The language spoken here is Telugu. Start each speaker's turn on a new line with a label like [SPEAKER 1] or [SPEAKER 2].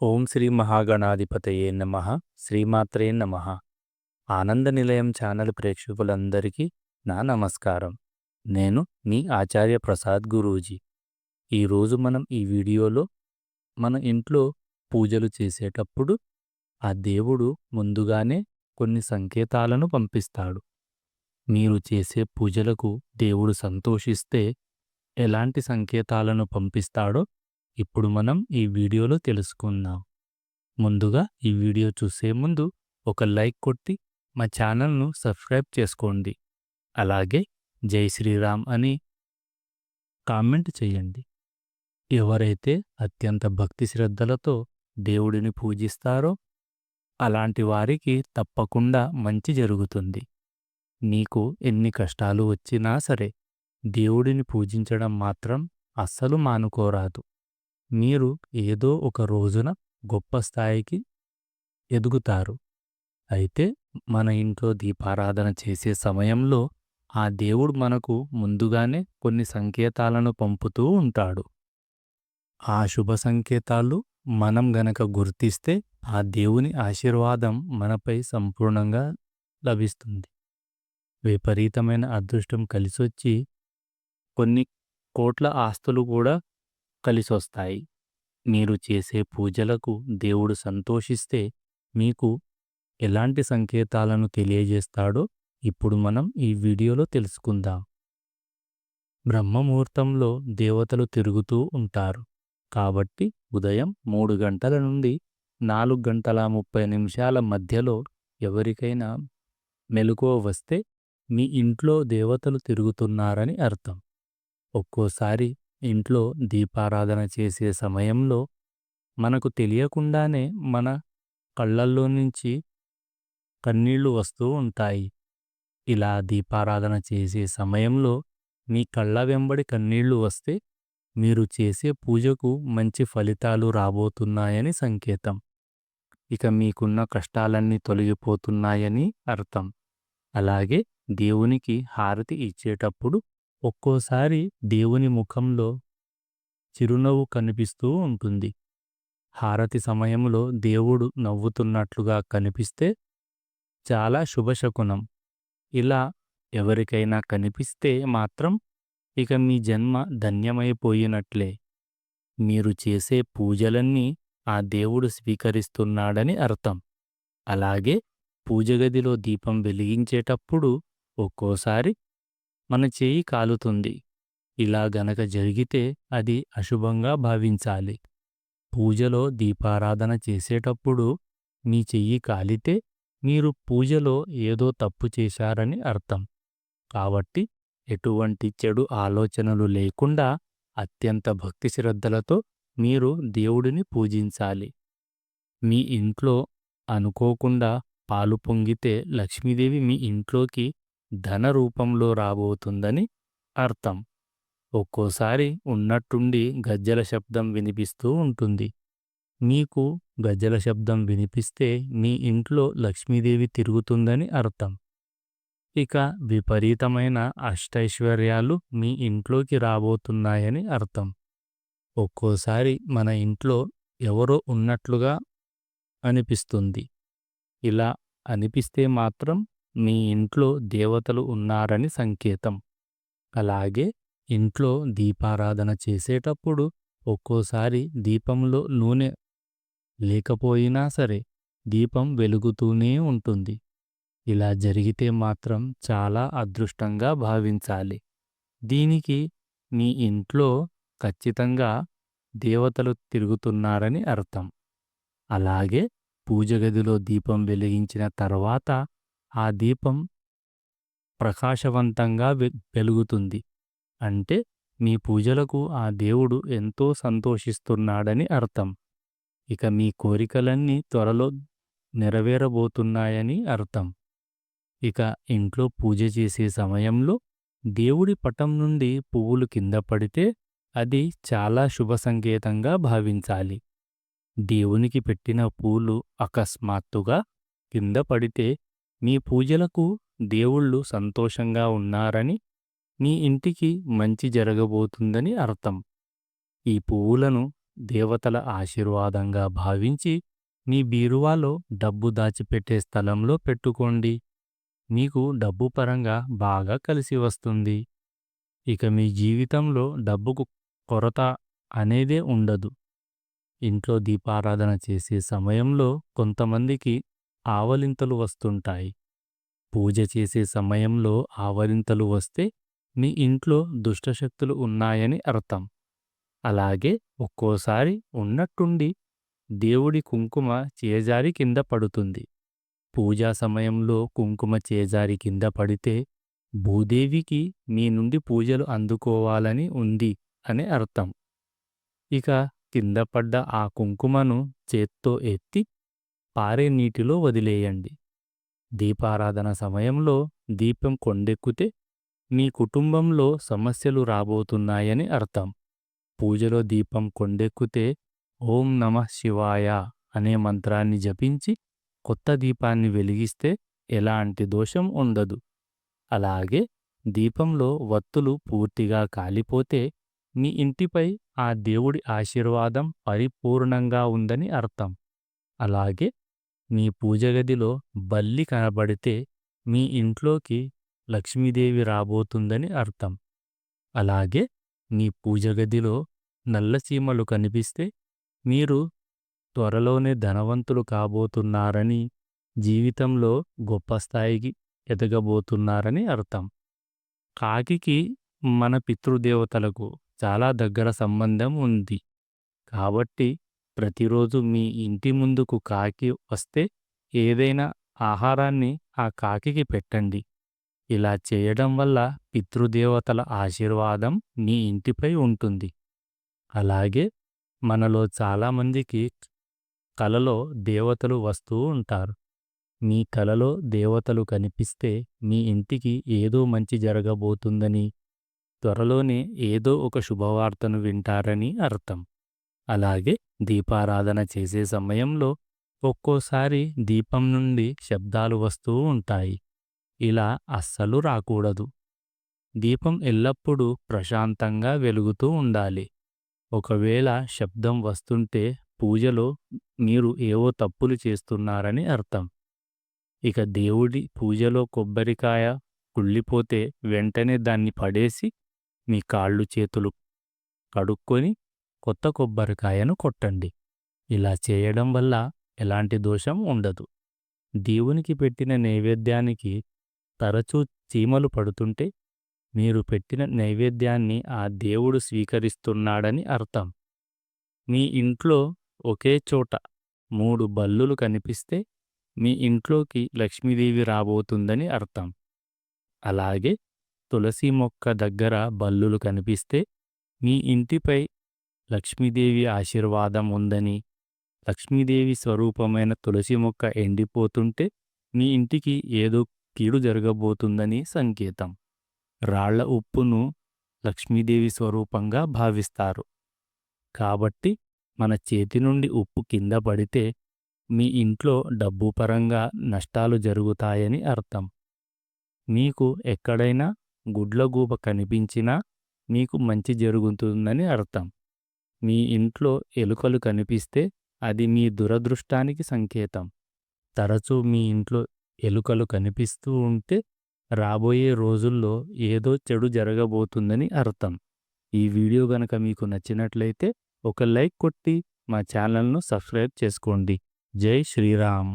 [SPEAKER 1] ఓం శ్రీ మహాగణాధిపతయే నమ. శ్రీమాత్రే నమ. ఆనంద నిలయం ఛానల్ ప్రేక్షకులందరికీ నా నమస్కారం. నేను మీ ఆచార్య ప్రసాద్ గురూజీ. ఈరోజు మనం ఈ వీడియోలో మన ఇంట్లో పూజలు చేసేటప్పుడు ఆ దేవుడు ముందుగానే కొన్ని సంకేతాలను పంపిస్తాడు. మీరు చేసే పూజలకు దేవుడు సంతోషిస్తే ఎలాంటి సంకేతాలను పంపిస్తాడో ఇప్పుడు మనం ఈ వీడియోలో తెలుసుకుందాం. ముందుగా ఈ వీడియో చూసే ముందు ఒక లైక్ కొట్టి మా ఛానల్ను సబ్స్క్రైబ్ చేసుకోండి. అలాగే జై శ్రీరామ్ అని కామెంట్ చేయండి. ఎవరైతే అత్యంత భక్తి శ్రద్ధలతో దేవుడిని పూజిస్తారో అలాంటి వారికి తప్పకుండా మంచి జరుగుతుంది. నీకు ఎన్ని కష్టాలు వచ్చినా సరే దేవుడిని పూజించడం మాత్రం అస్సలు మానుకోరాదు. మీరు ఏదో ఒక రోజున గొప్ప స్థాయికి ఎదుగుతారు. అయితే మన ఇంట్లో దీపారాధన చేసే సమయంలో ఆ దేవుడు మనకు ముందుగానే కొన్ని సంకేతాలను పంపుతూ ఉంటాడు. ఆ శుభ సంకేతాలు మనం గనక గుర్తిస్తే ఆ దేవుని ఆశీర్వాదం మనపై సంపూర్ణంగా లభిస్తుంది. విపరీతమైన అదృష్టం కలిసొచ్చి కొన్ని కోట్ల ఆస్తులు కూడా కలిసొస్తాయి. మీరు చేసే పూజలకు దేవుడు సంతోషిస్తే మీకు ఎలాంటి సంకేతాలను తెలియజేస్తాడో ఇప్పుడు మనం ఈ వీడియోలో తెలుసుకుందాం. బ్రహ్మముహూర్తంలో దేవతలు తిరుగుతూ ఉంటారు. కాబట్టి ఉదయం మూడు గంటల నుండి నాలుగు గంటల ముప్పై నిమిషాల మధ్యలో ఎవరికైనా మెలకువ వస్తే మీ ఇంట్లో దేవతలు తిరుగుతున్నారని అర్థం. ఒక్కోసారి ఇంట్లో దీపారాధన చేసే సమయంలో మనకు తెలియకుండానే మన కళ్ళల్లో నుంచి కన్నీళ్ళు వస్తూ ఉంటాయి. ఇలా దీపారాధన చేసే సమయంలో మీ కళ్ళ వెంబడి కన్నీళ్ళు వస్తే మీరు చేసే పూజకు మంచి ఫలితాలు రాబోతున్నాయని సంకేతం. ఇక మీకున్న కష్టాలన్నీ తొలగిపోతున్నాయని అర్థం. అలాగే దేవునికి హారతి ఇచ్చేటప్పుడు ఒక్కోసారి దేవుని ముఖంలో చిరునవ్వు కనిపిస్తూ ఉంటుంది. హారతి సమయంలో దేవుడు నవ్వుతున్నట్లుగా కనిపిస్తే చాలా శుభశకునం. ఇలా ఎవరికైనా కనిపిస్తే మాత్రం ఇక మీ జన్మ ధన్యమైపోయినట్లే. మీరు చేసే పూజలన్నీ ఆ దేవుడు స్వీకరిస్తున్నాడని అర్థం. అలాగే పూజగదిలో దీపం వెలిగించేటప్పుడు ఒక్కోసారి మన చేయి కాలుతుంది. ఇలా గనక జరిగితే అది అశుభంగా భావించాలి. పూజలో దీపారాధన చేసేటప్పుడు మీ చెయ్యి కాలితే మీరు పూజలో ఏదో తప్పు చేశారని అర్థం. కాబట్టి ఎటువంటి చెడు ఆలోచనలు లేకుండా అత్యంత భక్తి శ్రద్ధలతో మీరు దేవుడిని పూజించాలి. మీ ఇంట్లో అనుకోకుండా పాలు పొంగితే లక్ష్మీదేవి మీ ఇంట్లోకి ధన రూపంలో రాబోతుందని అర్థం. ఒక్కోసారి ఉన్నట్టుండి గజ్జల శబ్దం వినిపిస్తూ ఉంటుంది. మీకు గజ్జల శబ్దం వినిపిస్తే మీ ఇంట్లో లక్ష్మీదేవి తిరుగుతుందని అర్థం. ఇక విపరీతమైన అష్టైశ్వర్యాలు మీ ఇంట్లోకి రాబోతున్నాయని అర్థం. ఒక్కోసారి మన ఇంట్లో ఎవరో ఉన్నట్లుగా అనిపిస్తుంది. ఇలా అనిపిస్తే మాత్రం మీ ఇంట్లో దేవతలు ఉన్నారని సంకేతం. అలాగే ఇంట్లో దీపారాధన చేసేటప్పుడు ఒక్కోసారి దీపంలో నూనె లేకపోయినా సరే దీపం వెలుగుతూనే ఉంటుంది. ఇలా జరిగితే మాత్రం చాలా అదృష్టంగా భావించాలి. దీనికి మీ ఇంట్లో ఖచ్చితంగా దేవతలు తిరుగుతున్నారని అర్థం. అలాగే పూజగదిలో దీపం వెలిగించిన తర్వాత ఆ దీపం ప్రకాశవంతంగా వెలుగుతుంది. అంటే మీ పూజలకు ఆ దేవుడు ఎంతో సంతోషిస్తున్నాడని అర్థం. ఇక మీ కోరికలన్నీ త్వరలో నెరవేరబోతున్నాయని అర్థం. ఇక ఇంట్లో పూజ చేసే సమయంలో దేవుడి పటం నుండి పువ్వులు కింద పడితే అది చాలా శుభ సంకేతంగా భావించాలి. దేవునికి పెట్టిన పూలు అకస్మాత్తుగా కింద పడితే మీ పూజలకు దేవుళ్ళు సంతోషంగా ఉన్నారని మీ ఇంటికి మంచి జరగబోతుందని అర్థం. ఈ పువ్వులను దేవతల ఆశీర్వాదంగా భావించి మీ బీరువాలో డబ్బు దాచిపెట్టే స్థలంలో పెట్టుకోండి. మీకు డబ్బు పరంగా బాగా కలిసి వస్తుంది. ఇక మీ జీవితంలో డబ్బుకు కొరత అనేదే ఉండదు. ఇంట్లో దీపారాధన చేసే సమయంలో కొంతమందికి ఆవలింతలు వస్తుంటాయి. పూజ చేసే సమయంలో ఆవలింతలు వస్తే మీ ఇంట్లో దుష్టశక్తులు ఉన్నాయని అర్థం. అలాగే ఒక్కోసారి ఉన్నట్టుండి దేవుడి కుంకుమ చేజారి కింద పడుతుంది. పూజా సమయంలో కుంకుమ చేజారి కింద పడితే భూదేవికి మీ నుండి పూజలు అందుకోవాలని ఉంది అని అర్థం. ఇక కింద పడ్డ ఆ కుంకుమను చేత్తో ఎత్తి పారే నీటిలో వదిలేయండి. దీపారాధన సమయంలో దీపం కొండెక్కితే మీ కుటుంబంలో సమస్యలు రాబోతున్నాయని అర్థం. పూజలో దీపం కొండెక్కితే ఓం నమ శివాయ అనే మంత్రాన్ని జపించి కొత్త దీపాన్ని వెలిగిస్తే ఎలాంటి దోషం ఉండదు. అలాగే దీపంలో వత్తులు పూర్తిగా కాలిపోతే మీ ఇంటిపై ఆ దేవుడి ఆశీర్వాదం పరిపూర్ణంగా ఉందని అర్థం. అలాగే మీ పూజగదిలో బల్లి కనబడితే మీ ఇంట్లోకి లక్ష్మీదేవి రాబోతుందని అర్థం. అలాగే మీ పూజగదిలో నల్లసీమలు కనిపిస్తే మీరు త్వరలోనే ధనవంతులు కాబోతున్నారని జీవితంలో గొప్ప స్థాయికి ఎదగబోతున్నారని అర్థం. కాకికి మన పితృదేవతలకు చాలా దగ్గర సంబంధం ఉంది. కాబట్టి ప్రతిరోజు మీ ఇంటి ముందుకు కాకి వస్తే ఏదైనా ఆహారాన్ని ఆ కాకికి పెట్టండి. ఇలా చేయడం వల్ల పితృదేవతల ఆశీర్వాదం మీ ఇంటిపై ఉంటుంది. అలాగే మనలో చాలామందికి కలలో దేవతలు వస్తూ ఉంటారు. మీ కలలో దేవతలు కనిపిస్తే మీ ఇంటికి ఏదో మంచి జరగబోతుందని త్వరలోనే ఏదో ఒక శుభవార్తను వింటారని అర్థం. అలాగే దీపారాధన చేసే సమయంలో ఒక్కోసారి దీపం నుండి శబ్దాలు వస్తూ ఉంటాయి. ఇలా అస్సలు రాకూడదు. దీపం ఎల్లప్పుడూ ప్రశాంతంగా వెలుగుతూ ఉండాలి. ఒకవేళ శబ్దం వస్తుంటే పూజలో మీరు ఏవో తప్పులు చేస్తున్నారని అర్థం. ఇక దేవుడి పూజలో కొబ్బరికాయ కుళ్ళిపోతే వెంటనే దాన్ని పడేసి మీ కాళ్ళు చేతులు కడుక్కొని కొత్త కొబ్బరికాయను కొట్టండి. ఇలా చేయడం వల్ల ఎలాంటి దోషం ఉండదు. దేవునికి పెట్టిన నైవేద్యానికి తరచూ చీమలు పడుతుంటే మీరు పెట్టిన నైవేద్యాన్ని ఆ దేవుడు స్వీకరిస్తున్నాడని అర్థం. మీ ఇంట్లో ఒకే చోట మూడు బల్లులు కనిపిస్తే మీ ఇంట్లోకి లక్ష్మీదేవి రాబోతుందని అర్థం. అలాగే తులసి మొక్క దగ్గర బల్లులు కనిపిస్తే మీ ఇంటిపై లక్ష్మీదేవి ఆశీర్వాదం ఉందని లక్ష్మీదేవి స్వరూపమైన తులసి మొక్క ఎండిపోతుంటే మీ ఇంటికి ఏదో కీడు జరగబోతుందని సంకేతం. రాళ్ళ ఉప్పును లక్ష్మీదేవి స్వరూపంగా భావిస్తారు. కాబట్టి మన చేతి నుండి ఉప్పు కింద పడితే మీ ఇంట్లో డబ్బు పరంగా నష్టాలు జరుగుతాయని అర్థం. మీకు ఎక్కడైనా గుడ్లగూబ కనిపించినా మీకు మంచి జరుగుతుందని అర్థం. మీ ఇంట్లో ఎలుకలు కనిపిస్తే అది మీ దురదృష్టానికి సంకేతం. తరచూ మీ ఇంట్లో ఎలుకలు కనిపిస్తూ ఉంటే రాబోయే రోజుల్లో ఏదో చెడు జరగబోతుందని అర్థం. ఈ వీడియో గనక మీకు నచ్చినట్లయితే ఒక లైక్ కొట్టి మా ఛానల్ను సబ్స్క్రైబ్ చేసుకోండి. జై శ్రీరామ్.